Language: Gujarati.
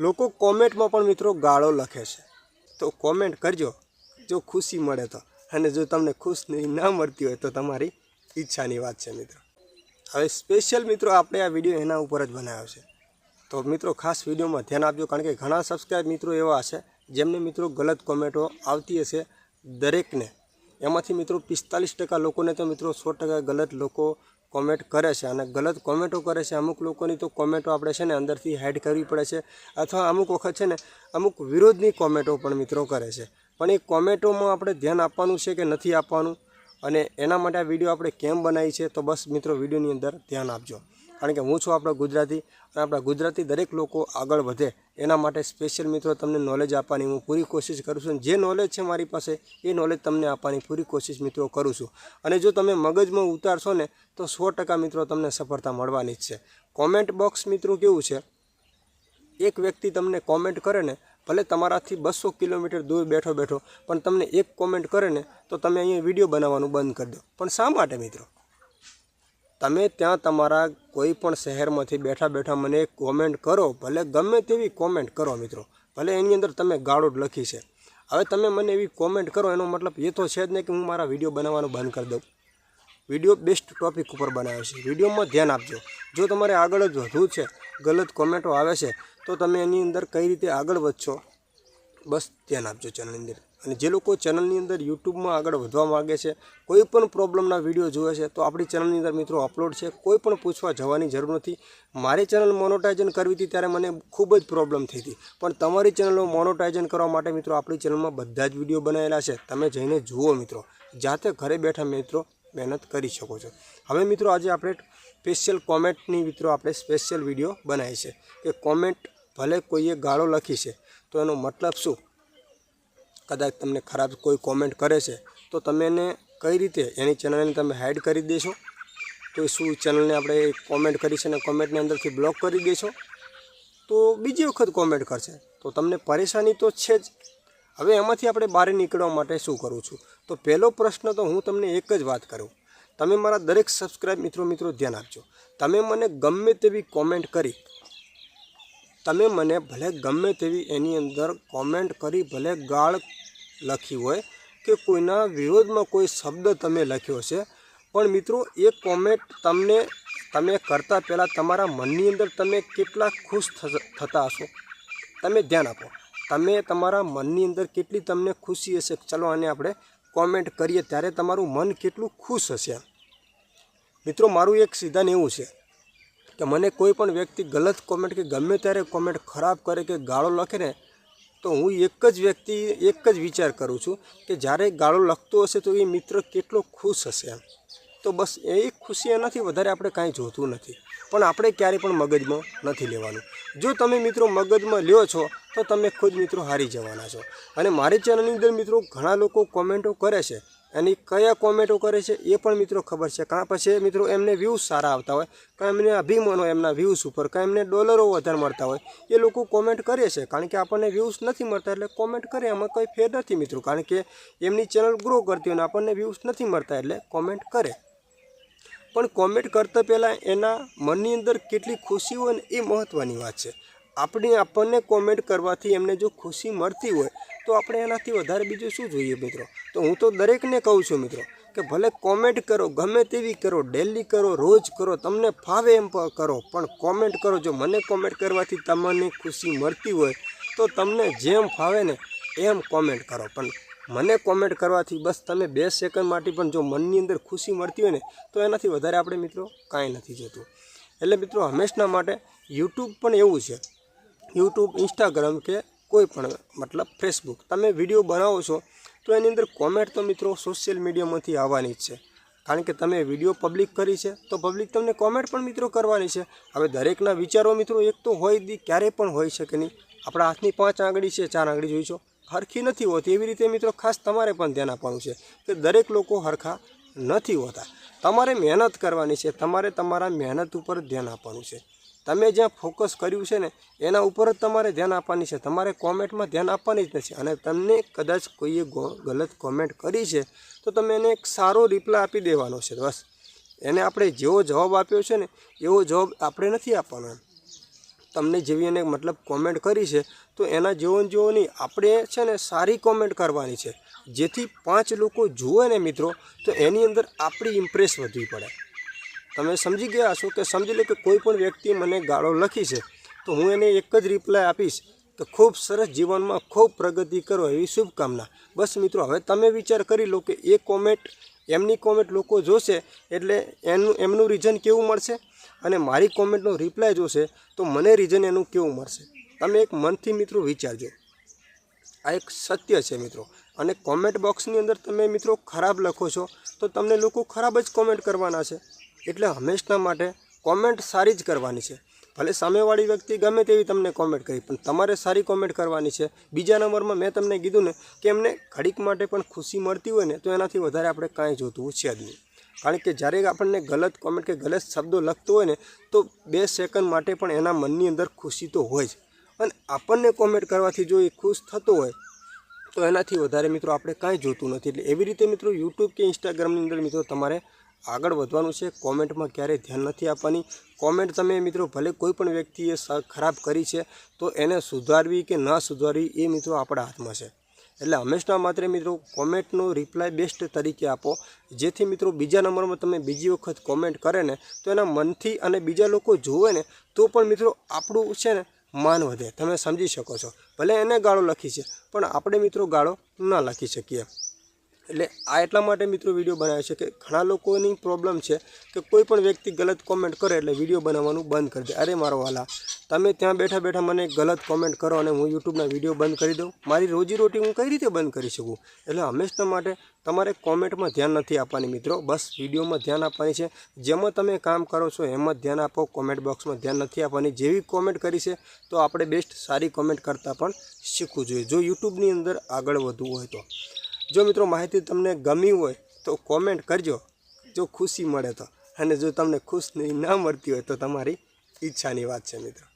લોકો કોમેન્ટમાં પણ મિત્રો ગાળો લખે છે. તો કોમેન્ટ કરજો, જો ખુશી મળે તો. અને જો તમને ખુશી ના મળતી હોય તો તમારી ઈચ્છાની વાત છે મિત્રો. હવે સ્પેશિયલ મિત્રો આપણે આ વીડિયો એના ઉપર જ બનાવ્યો છે. તો મિત્રો ખાસ વિડીયોમાં ધ્યાન આપજો, કારણ કે ઘણા સબસ્ક્રાઈબ મિત્રો એવા છે જેમને મિત્રો ગલત કોમેન્ટો આવતી હશે દરેકને. એમાંથી મિત્રો પિસ્તાલીસ ટકા લોકોને તો મિત્રો સો ટકા ગલત લોકો કોમેન્ટ કરે છે અને ગલત કોમેન્ટો કરે છે. અમુક લોકોની તો કોમેન્ટો આપણે છે ને અંદરથી હાઇડ કરવી પડે છે અથવા અમુક વખત છે ને અમુક વિરોધની કોમેન્ટો પણ મિત્રો કરે છે. પણ એ કોમેન્ટોમાં આપણે ધ્યાન આપવાનું છે કે નથી આપવાનું? અને એના માટે આ વીડિયો આપણે કેમ બનાવી છે? તો બસ મિત્રો વિડીયોની અંદર ધ્યાન આપજો. કારણ કે હું છું આપણા ગુજરાતી અને આપણા ગુજરાતી દરેક લોકો આગળ વધે. એના માટે સ્પેશિયલ મિત્રો તમને નોલેજ આપવાની હું પૂરી કોશિશ કરું છું. જે નોલેજ છે મારી પાસે, એ નોલેજ તમને આપવાની પૂરી કોશિશ મિત્રો કરું છું. અને જો તમે મગજમાં ઉતારશો ને, તો સો મિત્રો તમને સફળતા મળવાની જ છે. કોમેન્ટ બોક્સ મિત્રો કેવું છે? એક વ્યક્તિ તમને કોમેન્ટ કરે ને, ભલે તમારાથી બસો કિલોમીટર દૂર બેઠો બેઠો, પણ તમને એક કોમેન્ટ કરે ને, તો તમે અહીંયા વીડિયો બનાવવાનું બંધ કરી દો. પણ શા માટે મિત્રો? તમે ત્યાં તમારા કોઈ પણ શહેરમાંથી બેઠા બેઠા મને કોમેન્ટ કરો, ભલે ગમે તેવી કોમેન્ટ કરો મિત્રો. ભલે એની અંદર તમે ગાળો જ લખી છે. હવે તમે મને એવી કોમેન્ટ કરો, એનો મતલબ એ તો છે જ નહીં કે હું મારા વીડિયો બનાવવાનું બંધ કરી દઉં. વીડિયો બેસ્ટ ટોપિક ઉપર બનાવ્યો છે. વિડીયોમાં ધ્યાન આપજો. જો તમારે આગળ જ વધવું છે, ગલત કોમેન્ટો આવે છે, તો તમે એની અંદર કઈ રીતે આગળ વધશો, બસ ધ્યાન આપજો ચેનલની અંદર. અને જે લોકો ચેનલની અંદર યુટ્યુબમાં આગળ વધવા માગે છે, કોઈ પણ પ્રોબ્લેમના વીડિયો જોવે છે, તો આપણી ચેનલની અંદર મિત્રો અપલોડ છે, કોઈ પણ પૂછવા જવાની જરૂર નથી. મારી ચેનલ મોનોટાઇઝન કરવી હતી ત્યારે મને ખૂબ જ પ્રોબ્લેમ થઈ હતી. પણ તમારી ચેનલો મોનોટાઇઝન કરવા માટે મિત્રો આપણી ચેનલમાં બધા જ વીડિયો બનાવેલા છે. તમે જઈને જુઓ મિત્રો. જાતે ઘરે બેઠા મિત્રો મહેનત કરી શકો છો. હવે મિત્રો આજે આપણે સ્પેશિયલ કોમેન્ટની મિત્રો આપણે સ્પેશિયલ વીડિયો બનાવી છે કે કોમેન્ટ ભલે કોઈએ ગાળો લખી છે, તો એનો મતલબ શું? કદાચ તમને ખરાબ કોઈ કોમેન્ટ કરે છે, તો તમે એને કઈ રીતે એની ચેનલને તમે હાઇડ કરી દેશો? તો શું ચેનલને આપણે કોમેન્ટ કરી છે અને કોમેન્ટની અંદરથી બ્લોક કરી દેશો? તો બીજી વખત કોમેન્ટ કરશે. તો તમને પરેશાની તો છે જ. હવે એમાંથી આપણે બહાર નીકળવા માટે શું કરું છું? તો પહેલો પ્રશ્ન તો હું તમને એક જ વાત કરું. તમે મારા દરેક સબસ્ક્રાઈબ મિત્રો મિત્રો ધ્યાન આપજો. તમે મને ગમે તેવી કોમેન્ટ કરી, તમે મને ભલે ગમે તેવી એની અંદર કોમેન્ટ કરી, ભલે ગાળ લખી હોય કે કોઈના વિરોધમાં કોઈ શબ્દ તમે લખ્યો છે. પણ મિત્રો એ કોમેન્ટ તમને, તમે કરતાં પહેલાં તમારા મનની અંદર તમે કેટલા ખુશ થતા હશો? તમે ધ્યાન આપો. તમે તમારા મનની અંદર કેટલી તમને ખુશી હશે? ચલો આને આપણે કોમેન્ટ કરીએ. ત્યારે તમારું મન કેટલું ખુશ હશે મિત્રો, મારું એક સિદ્ધાંત એવું છે કે મને કોઈ પણ વ્યક્તિ ગલત કોમેન્ટ કે ગમે ત્યારે કોમેન્ટ ખરાબ કરે કે ગાળો લખે ને તો હું એક જ વ્યક્તિ એક જ વિચાર કરું છું કે જ્યારે ગાળો લખતો હશે તો એ મિત્ર કેટલો ખુશ હશે એમ. તો બસ એ ખુશી એનાથી વધારે આપણે કાંઈ જોતું નથી. પણ આપણે ક્યારેય પણ મગજમાં નથી લેવાનું. જો તમે મિત્રો મગજમાં લ્યો છો, તો તમે ખુદ મિત્રો હારી જવાના છો. અને મારી ચેનલની અંદર મિત્રો ઘણા લોકો કોમેન્ટો કરે છે એની કયા કોમેન્ટો કરે છે એ પણ મિત્રો ખબર છે. કાં પછી મિત્રો એમને વ્યૂઝ સારા આવતા હોય, કાં એમને અભિમાનો એમના વ્યૂઝ ઉપર, કાં એમને ડોલરો વધારે મળતા હોય, એ લોકો કોમેન્ટ કરે છે. કારણ કે આપણને વ્યૂઝ નથી મળતા એટલે કોમેન્ટ કરે, એમાં કંઈ ફેર નથી મિત્રો. કારણ કે એમની ચેનલ ગ્રો કરતી હોય ને આપણને વ્યૂઝ નથી મળતા એટલે કોમેન્ટ કરે. પણ કોમેન્ટ કરતાં પહેલાં એના મનની અંદર કેટલી ખુશી હોય ને એ મહત્ત્વની વાત છે. આપણી આપણને કોમેન્ટ કરવાથી એમને જો ખુશી મળતી હોય તો આપણે એનાથી વધારે બીજું શું જોઈએ મિત્રો? તો હું તો દરેકને કહું છું મિત્રો, કે ભલે કોમેન્ટ કરો, ગમે તેવી કરો ડેલી કરો, રોજ કરો, તમને ફાવે એમ કરો, પણ કોમેન્ટ કરો. જો મને કોમેન્ટ કરવાથી તમને ખુશી મળતી હોય, તો તમને જેમ ફાવે ને એમ કોમેન્ટ કરો. પણ મને કોમેન્ટ કરવાથી બસ તમે બે સેકન્ડ માટે પણ જો મનની અંદર ખુશી મળતી હોય ને, તો એનાથી વધારે આપણે મિત્રો કાંઈ નથી જોતું. એટલે મિત્રો હંમેશના માટે યુટ્યુબ પણ એવું છે. યુટ્યુબ ઇન્સ્ટાગ્રામ કે કોઈ પણ મતલબ ફેસબુક તમે વીડિયો બનાવો છો, તો એની અંદર કોમેન્ટ તો મિત્રો સોશિયલ મીડિયામાંથી આવવાની જ છે. કારણ કે તમે વીડિયો પબ્લિક કરી છે, તો પબ્લિક તમને કોમેન્ટ પણ મિત્રો કરવાની છે. હવે દરેકના વિચારો મિત્રો એક તો હોય દી ક્યારેય પણ હોઈ શકે નહીં. આપણા હાથની પાંચ આંગળી છે, ચાર આંગળી જોઈશો હરખી નથી હોતી. એવી રીતે મિત્રો ખાસ તમારે પણ ધ્યાન આપવાનું છે કે દરેક લોકો હરખા નથી હોતા. તમારે મહેનત કરવાની છે. તમારે તમારા મહેનત ઉપર ધ્યાન આપવાનું છે. તમે જ્યાં ફોકસ કર્યું છે ને, એના ઉપર જ તમારે ધ્યાન આપવાની છે. તમારે કોમેન્ટમાં ધ્યાન આપવાની જ નથી. અને તમને કદાચ કોઈએ ગલત કોમેન્ટ કરી છે, તો તમે એને એક સારો રિપ્લાય આપી દેવાનો છે. બસ. એને આપણે જેવો જવાબ આપ્યો છે ને, એવો જવાબ આપણે નથી આપવાનો તમને જેવી એને મતલબ કોમેન્ટ કરી છે, તો એના જેવો જેવો નહીં આપણે છે ને સારી કોમેન્ટ કરવાની છે. જેથી પાંચ લોકો જુએ ને મિત્રો, તો એની અંદર આપણી ઇમ્પ્રેસ વધવી પડે. તમે સમજી ગયા છો કે સમજી લો કે કોઈ પણ વ્યક્તિએ મને ગાળો લખી છે, તો હું એને એક જ રિપ્લાય આપીશ કે ખૂબ સરસ જીવનમાં ખૂબ પ્રગતિ કરો એવી શુભકામના. બસ મિત્રો, હવે તમે વિચાર કરી લો કે એ કોમેન્ટ એમની કોમેન્ટ લોકો જોશે એટલે એનું, એમનું રીઝન કેવું મળશે? અને મારી કોમેન્ટનો રિપ્લાય જોશે, તો મને રીઝન એનું કેવું મળશે? તમે એક મનથી મિત્રો વિચારજો. આ એક સત્ય છે મિત્રો. અને કોમેન્ટ બોક્સની અંદર તમે મિત્રો ખરાબ લખો છો, તો તમને લોકો ખરાબ જ કોમેન્ટ કરવાના છે. એટલે હંમેશના માટે કોમેન્ટ સારી જ કરવાની છે. ભલે સામેવાળી વ્યક્તિ ગમે તેવી તમને કોમેન્ટ કરી, પણ તમારે સારી કોમેન્ટ કરવાની છે. બીજા નંબરમાં મેં તમને કીધું ને કે એમને ઘડીક માટે પણ ખુશી મળતી હોય ને, તો એનાથી વધારે આપણે કાંઈ જોતું છે જ નહીં. કારણ કે જ્યારે આપણને ગલત કોમેન્ટ કે ગલત શબ્દો લખતો હોય ને, તો બે સેકન્ડ માટે પણ એના મનની અંદર ખુશી તો હોય જ. અને આપણને કોમેન્ટ કરવાથી જો એ ખુશ થતો હોય, તો એનાથી વધારે મિત્રો આપણે કાંઈ જોતું નથી. એટલે એવી રીતે મિત્રો યુટ્યુબ કે ઇન્સ્ટાગ્રામની અંદર મિત્રો તમારે આગળ વધવાનું છે. કોમેન્ટમાં ક્યારેય ધ્યાન નથી આપવાની. કોમેન્ટ તમે મિત્રો ભલે કોઈ પણ વ્યક્તિએ ખરાબ કરી છે, તો એને સુધારવી કે ન સુધારવી એ મિત્રો આપણા હાથમાં છે. એટલે હંમેશા માત્ર મિત્રો કોમેન્ટનો રિપ્લાય બેસ્ટ તરીકે આપો. જેથી મિત્રો બીજા નંબરમાં તમે બીજી વખત કોમેન્ટ કરે ને, તો એના મનથી અને બીજા લોકો જોવે ને, તો પણ મિત્રો આપણું છે ને માન વધે. તમે સમજી શકો છો. ભલે એને ગાળો લખી છે, પણ આપણે મિત્રો ગાળો ન લખી શકીએ. એટલે આ એટલા માટે મિત્રો વીડિયો બનાવે છે કે ઘણા લોકોની પ્રોબ્લેમ છે કે કોઈ પણ વ્યક્તિ ગલત કોમેન્ટ કરે એટલે વીડિયો બનાવવાનું બંધ કરી દે. અરે મારો વાલા, તમે ત્યાં બેઠા બેઠા મને ગલત કોમેન્ટ કરો અને હું યુટ્યુબના વીડિયો બંધ કરી દઉં. મારી રોજીરોટી હું કઈ રીતે બંધ કરી શકું? એટલે હંમેશા માટે તમારે કોમેન્ટમાં ધ્યાન નથી આપવાની મિત્રો. બસ વિડીયોમાં ધ્યાન આપવાની છે. જેમાં તમે કામ કરો છો એમાં ધ્યાન આપો. કોમેન્ટ બોક્સમાં ધ્યાન નથી આપવાની. જેવી કોમેન્ટ કરી છે તો આપણે બેસ્ટ સારી કોમેન્ટ કરતાં પણ શીખવું જોઈએ. જો યુટ્યુબની અંદર આગળ વધવું હોય તો. જો મિત્રો માહિતી તમને ગમી હોય તો કોમેન્ટ કરજો. જો ખુશી મળે તો. અને જો તમને ખુશ ન મળતી હોય તો તમારી ઈચ્છાની વાત છે મિત્રો.